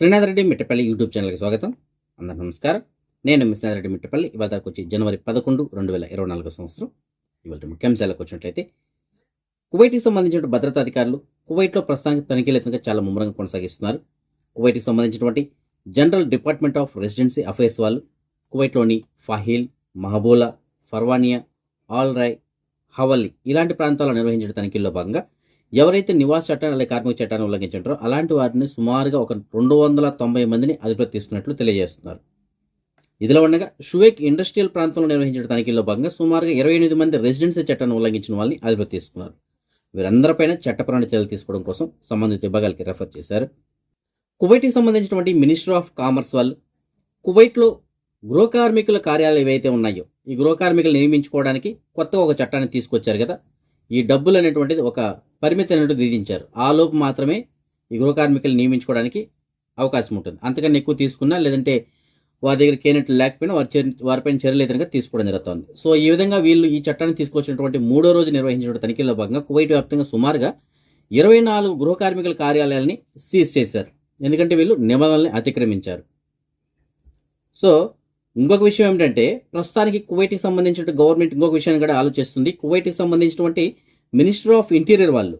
Srinath Reddy Mittapalli YouTube ఛానల్కి స్వాగతం. అందరూ నమస్కారం. నేను మీ రెడ్డి మిట్టపల్లి. ఇవాళ తారీఖు వచ్చి జనవరి పదకొండు రెండు వేల ఇరవై నాలుగో సంవత్సరం. ఇవాళ ముఖ్యాంశాలకు వచ్చినట్లయితే కువైట్కి సంబంధించిన భద్రతా అధికారులు కువైట్లో ప్రస్తుతానికి తనిఖీలు చాలా ముమ్మరంగా కొనసాగిస్తున్నారు. కువైట్కి సంబంధించినటువంటి general department of residency affairs వాళ్ళు కువైట్లోని Fahaheel Mahboula Farwaniya Al Rai Hawally ఇలాంటి ప్రాంతాల్లో నిర్వహించిన తనిఖీల్లో భాగంగా ఎవరైతే నివాస చట్టాన్ని అలాగే కార్మిక చట్టాన్ని ఉల్లంఘించారో అలాంటి వారిని సుమారుగా ఒక రెండు వందల తొంభై మందిని అదుపులో తీసుకున్నట్లు తెలియజేస్తున్నారు. ఇదిలో ఉండగా షువేక్ ఇండస్ట్రియల్ ప్రాంతంలో నిర్వహించిన తనిఖీల్లో భాగంగా సుమారుగా ఇరవై ఎనిమిది మంది రెసిడెన్సీ చట్టాన్ని ఉల్లంఘించిన వాళ్ళని అదుపులో తీసుకున్నారు. వీరందరిపైన చట్టపరమైన చర్యలు తీసుకోవడం కోసం సంబంధిత విభాగాలకి రెఫర్ చేశారు. కువైట్కి సంబంధించినటువంటి మినిస్టర్ ఆఫ్ కామర్స్ వాళ్ళు కువైట్లో గృహ కార్మికుల కార్యాలయాలు ఏవైతే ఉన్నాయో ఈ గృహ కార్మికులు నియమించుకోవడానికి కొత్తగా ఒక చట్టాన్ని తీసుకొచ్చారు కదా. ఈ డబ్బులు అనేటువంటిది ఒక పరిమితి అనేటువంటిది విధించారు ఆ లోపు మాత్రమే ఈ గృహ కార్మికులు నియమించుకోవడానికి అవకాశం ఉంటుంది. అంతకన్నా ఎక్కువ తీసుకున్నా లేదంటే వారి దగ్గర కేనట్లు లేకపోయినా వారి వారిపైన చర్యలు ఇతరంగా తీసుకోవడం జరుగుతుంది. సో ఈ విధంగా వీళ్ళు ఈ చట్టాన్ని తీసుకొచ్చినటువంటి మూడో రోజు నిర్వహించిన తనిఖీల్లో భాగంగా కువైట్ వ్యాప్తంగా సుమారుగా ఇరవై నాలుగు గృహ కార్మికుల కార్యాలయాలని సీజ్ చేశారు. ఎందుకంటే వీళ్ళు నిబంధనల్ని అతిక్రమించారు. సో ఇంకొక విషయం ఏమిటంటే ప్రస్తుతానికి కువైట్కి సంబంధించిన గవర్నమెంట్ ఇంకొక విషయాన్ని కూడా ఆలోచిస్తుంది. కువైట్కి సంబంధించినటువంటి మినిస్టర్ ఆఫ్ ఇంటీరియర్ వాళ్ళు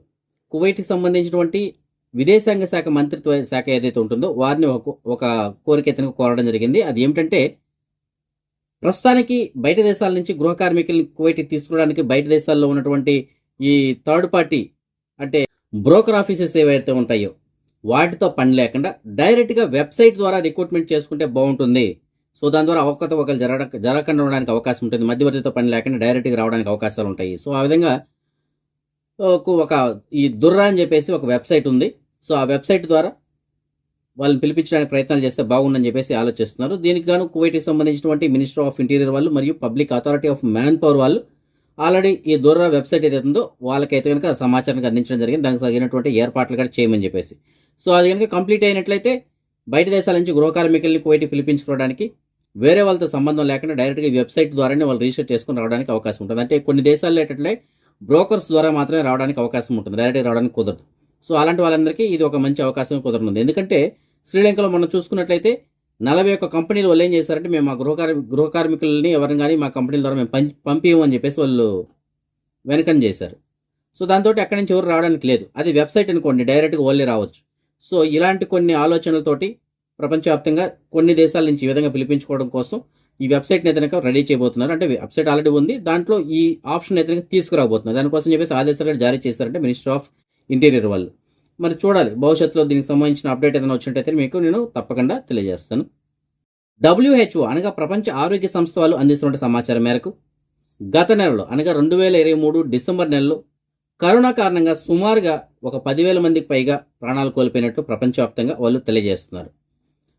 కువైట్కి సంబంధించినటువంటి విదేశాంగ శాఖ మంత్రిత్వ శాఖ ఏదైతే ఉంటుందో వారిని ఒక ఒక కోరిక ఎత్తున కోరడం జరిగింది. అది ఏమిటంటే ప్రస్తుతానికి బయట దేశాల నుంచి గృహ కార్మికుల్ని కువైట్కి తీసుకురావడానికి బయట దేశాల్లో ఉన్నటువంటి ఈ థర్డ్ పార్టీ అంటే బ్రోకర్ ఆఫీసెస్ ఏవైతే ఉంటాయో వాటితో పని లేకుండా డైరెక్ట్గా వెబ్సైట్ ద్వారా రిక్రూట్మెంట్ చేసుకుంటే బాగుంటుంది. సో దాని ద్వారా అవకతవకలు జరగ జరగకుండా ఉండడానికి అవకాశం ఉంటుంది. మధ్యవర్తితో పని లేకుండా డైరెక్ట్గా రావడానికి అవకాశాలు ఉంటాయి. సో ఆ విధంగా ఒక- ఒక ఈ దుర్రా అని చెప్పేసి ఒక వెబ్సైట్ ఉంది. సో ఆ వెబ్సైట్ ద్వారా వాళ్ళని పిలిపించడానికి ప్రయత్నాలు చేస్తే బాగుందని చెప్పేసి ఆలోచిస్తున్నారు. దీనికి గాను కువైట్కి సంబంధించినటువంటి మినిస్టర్ ఆఫ్ ఇంటీరియర్ వాళ్ళు మరియు public authority of manpower వాళ్ళు ఆల్రెడీ ఈ దుర్రా వెబ్సైట్ ఏదైతే ఉందో వాళ్ళకైతే కనుక సమాచారానికి అందించడం జరిగింది. దానికి తగినటువంటి ఏర్పాట్లు కూడా చేయమని చెప్పేసి. సో అది కనుక కంప్లీట్ అయినట్లయితే బయట దేశాల నుంచి గృహ కార్మికుల్ని కువైట్ పిలిపించుకోవడానికి వేరే వాళ్ళతో సంబంధం లేకుండా డైరెక్ట్గా ఈ వెబ్సైట్ ద్వారానే వాళ్ళు రీసెర్చ్ చేసుకుని రావడానికి అవకాశం ఉంటుంది. అంటే కొన్ని దేశాల్లో ఏంటంటే బ్రోకర్స్ ద్వారా మాత్రమే రావడానికి అవకాశం ఉంటుంది. డైరెక్ట్గా రావడానికి కుదరదు. సో అలాంటి వాళ్ళందరికీ ఇది ఒక మంచి అవకాశం కుదరనుంది. ఎందుకంటే శ్రీలంకలో మనం చూసుకున్నట్లయితే నలభై ఒక్క కంపెనీలు వాళ్ళు ఏం చేశారంటే మేము మా గృహకార్ గృహ కార్మికులని ఎవరిని కానీ మా కంపెనీల ద్వారా మేము పంచి పంపించమని చెప్పేసి వాళ్ళు వెనకని చేశారు. సో దాంతో అక్కడి నుంచి ఎవరు రావడానికి లేదు. అది వెబ్సైట్ అనుకోండి డైరెక్ట్గా వాళ్ళే రావచ్చు. సో ఇలాంటి కొన్ని ఆలోచనలతోటి ప్రపంచవ్యాప్తంగా కొన్ని దేశాల నుంచి ఈ విధంగా పిలిపించుకోవడం కోసం ఈ వెబ్సైట్ని అయితే కనుక రెడీ చేయబోతున్నారు. అంటే వెబ్సైట్ ఆల్రెడీ ఉంది. దాంట్లో ఈ ఆప్షన్ అయితే కనుక తీసుకురాబోతున్నారు. దానికోసం చెప్పేసి ఆదేశాలు జారీ చేశారంటే మినిస్టర్ ఆఫ్ ఇంటీరియర్ వాళ్ళు. మరి చూడాలి. భవిష్యత్తులో దీనికి సంబంధించిన అప్డేట్ ఏదైనా వచ్చినట్టయితే మీకు నేను తప్పకుండా తెలియజేస్తాను. డబ్ల్యూహెచ్ఓ అనగా ప్రపంచ ఆరోగ్య సంస్థ వాళ్ళు అందిస్తున్న సమాచారం మేరకు గత నెలలో అనగా రెండు వేల ఇరవై మూడు డిసెంబర్ నెలలో కరోనా కారణంగా సుమారుగా ఒక పదివేల మందికి పైగా ప్రాణాలు కోల్పోయినట్లు ప్రపంచవ్యాప్తంగా వాళ్ళు తెలియజేస్తున్నారు.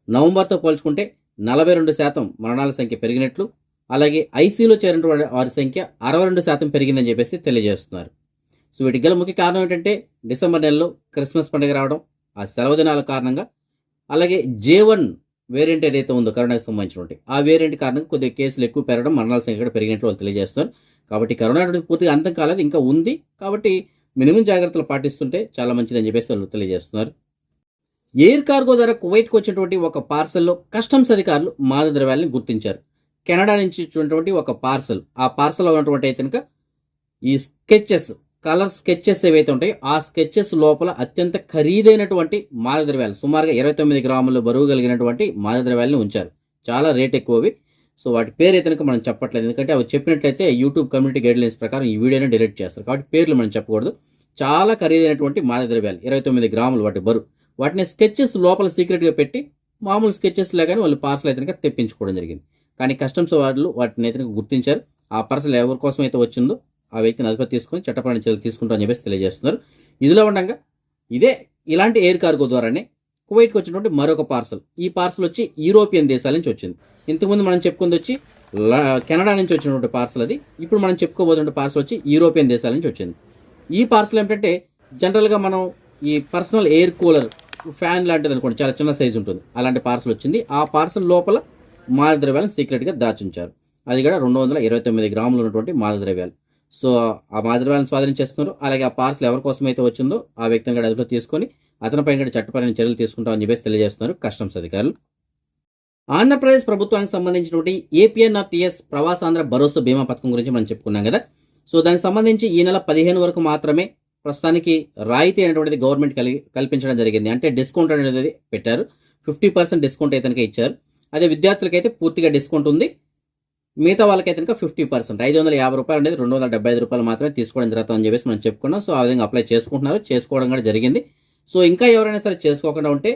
నవంబర్తో పోల్చుకుంటే నలభై రెండు శాతం మరణాల సంఖ్య పెరిగినట్లు అలాగే ఐసీయూలో చేరినటువంటి వారి- సంఖ్య అరవై రెండు శాతం పెరిగిందని చెప్పేసి తెలియజేస్తున్నారు. సో వీటికి గల ముఖ్య కారణం ఏంటంటే డిసెంబర్ నెలలో క్రిస్మస్ పండుగ రావడం ఆ సెలవు దినాల కారణంగా అలాగే జే వన్ వేరియంట్ ఏదైతే ఉందో కరోనాకు సంబంధించినటువంటి ఆ వేరియంట్ కారణంగా కొద్దిగా కేసులు ఎక్కువ పెరగడం మరణాల సంఖ్య కూడా పెరిగినట్లు వాళ్ళు తెలియజేస్తున్నారు. కాబట్టి కరోనా పూర్తిగా అంతం కాలేదు ఇంకా ఉంది. కాబట్టి మినిమం జాగ్రత్తలు పాటిస్తుంటే చాలా మంచిదని చెప్పేసి వాళ్ళు తెలియజేస్తున్నారు. ఎయిర్ కార్గో ద్వారా కువైట్కి వచ్చినటువంటి ఒక పార్సల్లో కస్టమ్స్ అధికారులు మాదక ద్రవ్యాలను గుర్తించారు. కెనడా నుంచి ఇచ్చినటువంటి ఒక పార్సల్ ఆ పార్సల్లో ఉన్నటువంటి అయితే కనుక ఈ స్కెచెస్ కలర్ స్కెచెస్ ఏవైతే ఉంటాయో ఆ స్కెచెస్ లోపల అత్యంత ఖరీదైనటువంటి మాదక ద్రవ్యాలు సుమారుగా ఇరవై తొమ్మిది గ్రాములు బరువు కలిగినటువంటి మాదక ద్రవ్యాలను ఉంచారు. చాలా రేట్ ఎక్కువవి సో వాటి పేరు అయితే కనుక మనం చెప్పట్లేదు. ఎందుకంటే అవి చెప్పినట్లయితే యూట్యూబ్ కమ్యూనిటీ గైడ్లైన్స్ ప్రకారం ఈ వీడియోని డిలీట్ చేస్తారు. కాబట్టి పేర్లు మనం చెప్పకూడదు. చాలా ఖరీదైనటువంటి మాదక ద్రవ్యాలు ఇరవై తొమ్మిది గ్రాములు వాటి బరువు. వాటిని స్కెచెస్ లోపల సీక్రెట్గా పెట్టి మామూలు స్కెచెస్ లాగానే వాళ్ళు పార్సల్ అయితే కనుక తెప్పించుకోవడం జరిగింది. కానీ కస్టమ్స్ వాళ్ళు వాటిని అయితే గుర్తించారు. ఆ పార్సల్ ఎవరి కోసం అయితే వచ్చిందో ఆ వ్యక్తిని అదుపు తీసుకొని చట్టపరమైన చర్యలు తీసుకుంటామని చెప్పేసి తెలియజేస్తున్నారు. ఇదిలో ఉండగా ఇదే ఇలాంటి ఎయిర్ కార్గో ద్వారానే కువైట్కి వచ్చినటువంటి మరొక పార్సల్. ఈ పార్సల్ వచ్చి యూరోపియన్ దేశాల నుంచి వచ్చింది. ఇంతకుముందు మనం చెప్పుకుంది వచ్చి కెనడా నుంచి వచ్చినటువంటి పార్సల్ అది. ఇప్పుడు మనం చెప్పుకోబోతున్న పార్సల్ వచ్చి యూరోపియన్ దేశాల నుంచి వచ్చింది. ఈ పార్సల్ ఏంటంటే జనరల్గా మనం ఈ పర్సనల్ ఎయిర్ కూలర్ ఫ్యాన్ లాంటిది అనుకోండి చాలా చిన్న సైజు ఉంటుంది. అలాంటి పార్సల్ వచ్చింది. ఆ పార్సల్ లోపల మాదక ద్రవ్యాలను సీక్రెట్గా దాచుంచారు. అది కూడా రెండు వందల ఇరవై తొమ్మిది గ్రాములు ఉన్నటువంటి మాదక ద్రవ్యాలు సో ఆ మాదక స్వాధీనం చేస్తున్నారు అలాగే ఆ పార్సల్ ఎవరి కోసం అయితే వచ్చిందో ఆ వ్యక్తిని కూడా అదుపులో తీసుకొని అతనిపైన కూడా చట్టపరమైన చర్యలు తీసుకుంటామని చెప్పేసి తెలియజేస్తున్నారు కస్టమ్స్ అధికారులు. ఆంధ్రప్రదేశ్ ప్రభుత్వానికి సంబంధించినటువంటి ఏపీఎన్ఆర్టీఎస్ ప్రవాసాంధ్ర భరోసా బీమా పథకం గురించి మనం చెప్పుకున్నాం కదా. సో దానికి సంబంధించి ఈ నెల పదిహేను వరకు మాత్రమే ప్రస్తుతానికి రాయితీ అనేటువంటిది గవర్నమెంట్ కలిగి కల్పించడం జరిగింది. అంటే డిస్కౌంట్ అనేది పెట్టారు. ఫిఫ్టీ పర్సెంట్ డిస్కౌంట్ అయితే కనుక ఇచ్చారు. అదే విద్యార్థులకైతే పూర్తిగా డిస్కౌంట్ ఉంది. మిగతా వాళ్ళకైతే కనుక ఫిఫ్టీ పర్సెంట్. ఐదు వందల యాభై రూపాయలు అనేది రెండు వందల డెబ్బై ఐదు రూపాయలు మాత్రమే తీసుకోవడం జరుగుతుందని చెప్పేసి మనం చెప్పుకున్నాం. సో ఆ విధంగా అప్లై చేసుకుంటున్నారు. చేసుకోవడం కూడా జరిగింది. సో ఇంకా ఎవరైనా సరే చేసుకోకుండా ఉంటే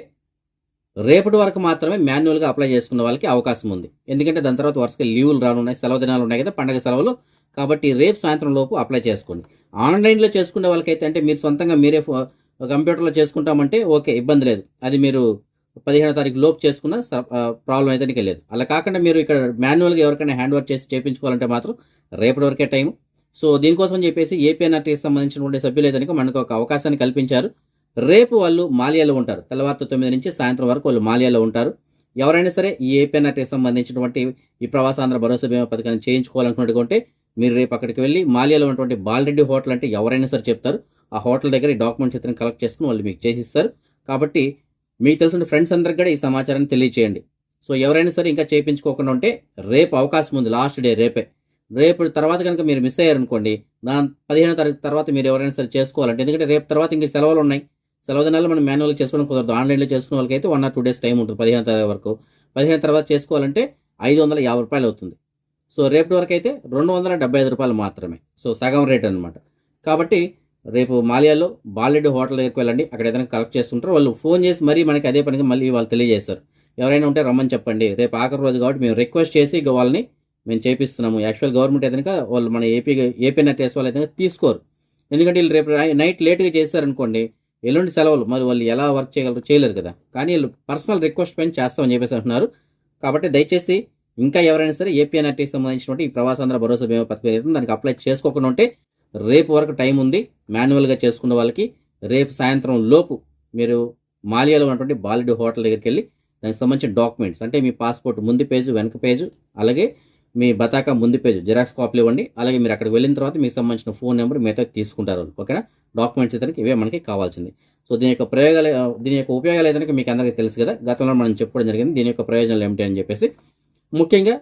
రేపటి వరకు మాత్రమే మాన్యువల్గా అప్లై చేసుకున్న వాళ్ళకి అవకాశం ఉంది. ఎందుకంటే దాని తర్వాత వరుసగా లీవులు రానున్నాయి. సెలవు దినాలు ఉన్నాయి కదా పండగ సెలవులు. కాబట్టి రేపు సాయంత్రం లోపు అప్లై చేసుకోండి. ఆన్లైన్లో చేసుకునే వాళ్ళకైతే అంటే మీరు సొంతంగా మీరే కంప్యూటర్లో చేసుకుంటామంటే ఓకే ఇబ్బంది లేదు. అది మీరు పదిహేనో తారీఖు లోపు చేసుకున్న ప్రాబ్లం అయితే నీకు లేదు. అలా కాకుండా మీరు ఇక్కడ మాన్యువల్గా ఎవరికైనా హ్యాండ్ వర్క్ చేసి చేయించుకోవాలంటే మాత్రం రేపటి వరకే టైం సో దీనికోసం చెప్పేసి ఏపీఎన్ఆర్టీకి సంబంధించినటువంటి సభ్యులైతే కనుక మనకు ఒక అవకాశాన్ని కల్పించారు. రేపు వాళ్ళు మాలియాలో ఉంటారు. తెల్లవారుతో తొమ్మిది నుంచి సాయంత్రం వరకు వాళ్ళు మాలియాలో ఉంటారు. ఎవరైనా సరే ఈ ఏపీఎన్ఆర్టీకి సంబంధించినటువంటి ఈ ప్రవాసాంధ్ర భరోసా బీమా పథకాన్ని చేయించుకోవాలనుకున్నటువంటి మీరు రేపు అక్కడికి వెళ్ళి మాలియాలో ఉన్నటువంటి బాలరెడ్డి హోటల్ అంటే ఎవరైనా సరే చెప్తారు. ఆ హోటల్ దగ్గర ఈ డాక్యుమెంట్స్ ఇతను కలెక్ట్ చేసుకుని వాళ్ళు మీకు చేసిస్తారు. కాబట్టి మీకు తెలిసిన ఫ్రెండ్స్ అందరికి కూడా ఈ సమాచారాన్ని తెలియచేయండి. సో ఎవరైనా సరే ఇంకా చేయించుకోకుండా ఉంటే రేపు అవకాశం ఉంది లాస్ట్ డే రేపే. రేపు తర్వాత కనుక మీరు మిస్ అయ్యారనుకోండి దాని పదిహేనో తారీఖు తర్వాత మీరు ఎవరైనా సరే చేసుకోవాలంటే ఎందుకంటే రేపు తర్వాత ఇంకా సెలవులు ఉన్నాయి. సెలవు దినాల్లో మనం మాన్యువల్గా చేసుకోవడం కుదరదు. ఆన్లైన్లో చేసుకున్న వాళ్ళకైతే one or two days time ఉంటుంది పదిహేను తారీఖు వరకు. పదిహేను తర్వాత చేసుకోవాలంటే ఐదు వందల యాభై రూపాయలు అవుతుంది. సో రేపటి వరకు అయితే రెండు వందల డెబ్బై ఐదు రూపాయలు మాత్రమే. సో సగం రేట్ అనమాట కాబట్టి రేపు మాలియాలో బాలెడ్ హోటల్ దగ్గరికి వెళ్ళండి. అక్కడ ఏదైనా కలెక్ట్ చేస్తుంటారు వాళ్ళు ఫోన్ చేసి మరీ మనకి అదే పనికి మళ్ళీ వాళ్ళు తెలియజేస్తారు. ఎవరైనా ఉంటే రమ్మని చెప్పండి. రేపు ఆఖరి రోజు కాబట్టి మేము రిక్వెస్ట్ చేసి వాళ్ళని మేము చేపిస్తున్నాము. యాక్చువల్ గవర్నమెంట్ అయితే వాళ్ళు మన ఏపీ ఏపీఎన్ఆర్టీఎస్ వాళ్ళు అయితే తీసుకోరు. ఎందుకంటే వీళ్ళు రేపు నైట్ లేట్గా చేశారనుకోండి ఎల్లుండి సెలవులు. మరి వాళ్ళు ఎలా వర్క్ చేయగలరు చేయలేరు కదా. కానీ వీళ్ళు పర్సనల్ రిక్వెస్ట్ పైన చేస్తామని చెప్పేసి అంటున్నారు. కాబట్టి దయచేసి ఇంకా ఎవరైనా సరే ఏపీఎన్ఆర్టీకి సంబంధించినటువంటి ఈ ప్రవాసాంధ్ర భరోసా బీమా పథకం ఏదైతే దానికి అప్లై చేసుకోకుండా ఉంటే రేపు వరకు టైం ఉంది. మాన్యువల్గా చేసుకున్న వాళ్ళకి రేపు సాయంత్రం లోపు మీరు మాలియాలో ఉన్నటువంటి బాలిడి హోటల్ దగ్గరికి వెళ్ళి దానికి సంబంధించిన డాక్యుమెంట్స్ అంటే మీ పాస్పోర్ట్ ముందు పేజు వెనక పేజు అలాగే మీ బతాకా ముందు పేజు జిరాక్స్ కాపీలు ఇవ్వండి. అలాగే మీరు అక్కడికి వెళ్ళిన తర్వాత మీకు సంబంధించిన ఫోన్ నెంబర్ మిగతా తీసుకుంటారు ఓకేనా డాక్యుమెంట్స్ ఇతనికి ఇవే మనకి కావాల్సింది. సో దీని యొక్క ప్రయోగాలు దీని యొక్క ఉపయోగాలు అయితే మీకు అందరికీ తెలుసు కదా? గతంలో మనం చెప్పుకోవడం జరిగింది దీని యొక్క ప్రయోజనాలు ఏమిటి అని చెప్పేసి ముఖ్యంగా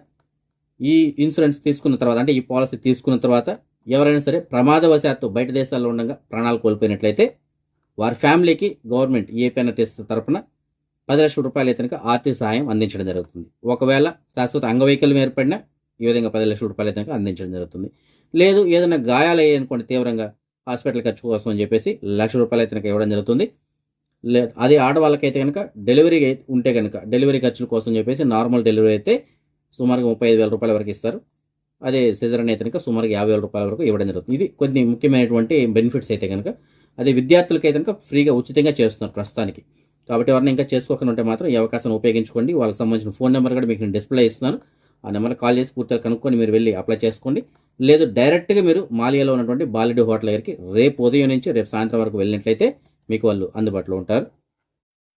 ఈ ఇన్సూరెన్స్ తీసుకున్న తర్వాత అంటే ఈ పాలసీ తీసుకున్న తర్వాత ఎవరైనా సరే ప్రమాదవశాత్తు బయట దేశాల్లో ఉండగా ప్రాణాలు కోల్పోయినట్లయితే వారి ఫ్యామిలీకి గవర్నమెంట్ ఏపీఎన్ఆర్టీఎస్ తరపున పది లక్షల రూపాయలు అయితే కనుక ఆర్థిక సహాయం అందించడం జరుగుతుంది. ఒకవేళ శాశ్వత అంగవైకల్యం ఏర్పడినా ఈ విధంగా పది లక్షల రూపాయలు అయితే అందించడం జరుగుతుంది. లేదు ఏదైనా గాయాలు అనుకోండి తీవ్రంగా హాస్పిటల్ ఖర్చు కోసం అని చెప్పేసి లక్ష రూపాయలు అయితే కనుక ఇవ్వడం జరుగుతుంది. లేదు అదే ఆడవాళ్ళకైతే కనుక డెలివరీ ఉంటే కనుక డెలివరీ ఖర్చుల కోసం చెప్పేసి నార్మల్ డెలివరీ అయితే సుమారుగా ముప్పై ఐదు వేల రూపాయల వరకు ఇస్తారు. అదే సిజరన్ అయితే కనుక సుమారుగా యాభై వేల రూపాయల వరకు ఇవ్వడం జరుగుతుంది. ఇది కొన్ని ముఖ్యమైనటువంటి బెనిఫిట్స్ అయితే కనుక. అదే విద్యార్థులకి అయితే కనుక ఫ్రీగా ఉచితంగా చేస్తున్నారు ప్రస్తుతానికి. కాబట్టి ఎవరైనా ఇంకా చేసుకోకుండా ఉంటే మాత్రం ఈ అవకాశాన్ని ఉపయోగించుకోండి. వాళ్ళకి సంబంధించిన ఫోన్ నెంబర్ కూడా మీకు నేను డిస్ప్లే ఇస్తున్నాను. ఆ నెంబర్ కాల్ చేసి పూర్తిగా కనుక్కొని మీరు వెళ్ళి అప్లై చేసుకోండి. లేదు డైరెక్ట్గా మీరు మాలియాలో ఉన్నటువంటి బాలిడి హోటల్ దగ్గరికి రేపు ఉదయం నుంచి రేపు సాయంత్రం వరకు వెళ్ళినట్లయితే మీకు వాళ్ళు అందుబాటులో ఉంటారు.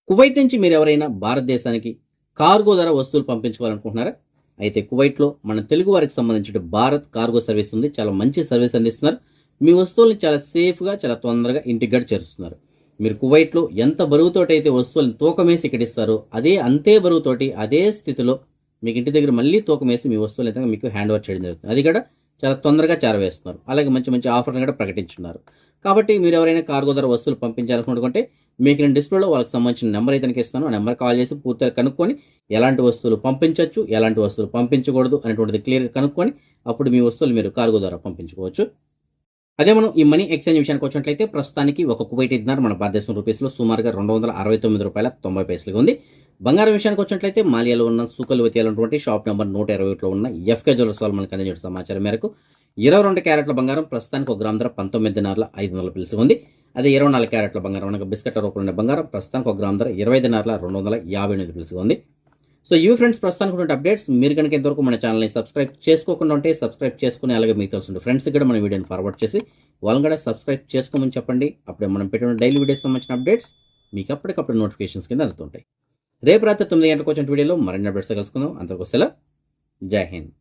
కువైట్ నుంచి మీరు ఎవరైనా భారతదేశానికి కార్గో ధర వస్తువులు పంపించుకోవాలనుకుంటున్నారా? అయితే కువైట్లో మన తెలుగు వారికి సంబంధించిన భారత్ కార్గో సర్వీస్ ఉంది. చాలా మంచి సర్వీస్ అందిస్తున్నారు. మీ వస్తువుల్ని చాలా సేఫ్గా చాలా తొందరగా ఇంటికి గడి చేరుస్తున్నారు మీరు కువైట్లో ఎంత బరువుతోటి అయితే వస్తువులను తూకమేసి ఇక్కడిస్తారో అదే అంతే బరువుతోటి అదే స్థితిలో మీకు ఇంటి దగ్గర మళ్ళీ తూకమేసి మీ వస్తువులు అయితే మీకు హ్యాండ్ ఓవర్ చేయడం జరుగుతుంది. అది కూడా చాలా తొందరగా చేరవేస్తున్నారు. అలాగే మంచి మంచి ఆఫర్లు కూడా ప్రకటించున్నారు. కాబట్టి మీరు ఎవరైనా కార్గో ధర వస్తువులు పంపించాలనుకుంటే మీకు నేను డిస్ప్లేలో వాళ్ళకి సంబంధించిన నెంబర్ అయితే కనుక ఇస్తాను. ఆ నెంబర్ కాల్ చేసి పూర్తిగా కనుక్కొని ఎలాంటి వస్తువులు పంపించవచ్చు ఎలాంటి వస్తువులు పంపించకూడదు అనేటువంటిది క్లియర్గా కనుక్కొని అప్పుడు మీ వస్తువులు మీరు కార్గో ద్వారా పంపించుకోవచ్చు. అదే మనం ఈ మనీ ఎక్స్చేంజ్ విషయానికి వచ్చినట్లయితే ప్రస్తుతానికి ఒక కువైట్ ఇద్దరు మన భారతదేశం రూపీస్లో సుమారుగా రెండు వందల అరవై తొమ్మిది రూపాయల తొంభై పైసలుగా ఉంది. బంగారం విషయానికి వచ్చినట్లయితే మాలియాలో ఉన్న సుకలు ఉన్నటువంటి షాప్ నెంబర్ నూట ఇరవై ఒకటిలో ఉన్న ఎఫ్కే జ్యువెలర్స్ వాళ్ళు మనకు అందించిన సమాచారం మేరకు ఇరవై రెండు క్యారెట్ల బంగారం ప్రస్తుతానికి ఒక గ్రామ్ ధర పంతొమ్మిది దినార్ల ఐదు వందల పిలుసు ఉంది. అదే ఇరవై నాలుగు క్యారెట్ల బంగారం అనగా బిస్కెట్ల రూపంలో ఉన్న బంగారం ప్రస్తుతానికి ఒక గ్రామ్ ధర ఇరవై దినార్ల రెండు వందల యాభై ఎనిమిది పిలిసి ఉంది. సో ఇవి ఫ్రెండ్స్ ప్రస్తుతానికి ఉన్న అప్డేట్స్. మీరు కనుక ఇంతవరకు మన ఛానల్ని సబ్స్క్రైబ్ చేసుకోకుండా ఉంటే సబ్స్క్రైబ్ చేసుకుని అలాగే మీకు తెలుసు ఫ్రెండ్స్ కూడా మన వీడియోని ఫార్వర్డ్ చేసి వాళ్ళని కూడా సబ్స్క్రైబ్ చేసుకోమని చెప్పండి. అప్పుడే మనం పెట్టిన డైలీ వీడియోస్ సంబంధించిన అప్డేట్స్ మీకు అప్పటికప్పుడు నోటిఫికేషన్స్ కింద అందుతుంటాయి. రేపు రాత్రి తొమ్మిది గంటలకు వచ్చిన వీడియోలో మరిన్ని అప్డేట్స్ కలుసుకుందాం. అంతకు సెలవు. జై హింద్.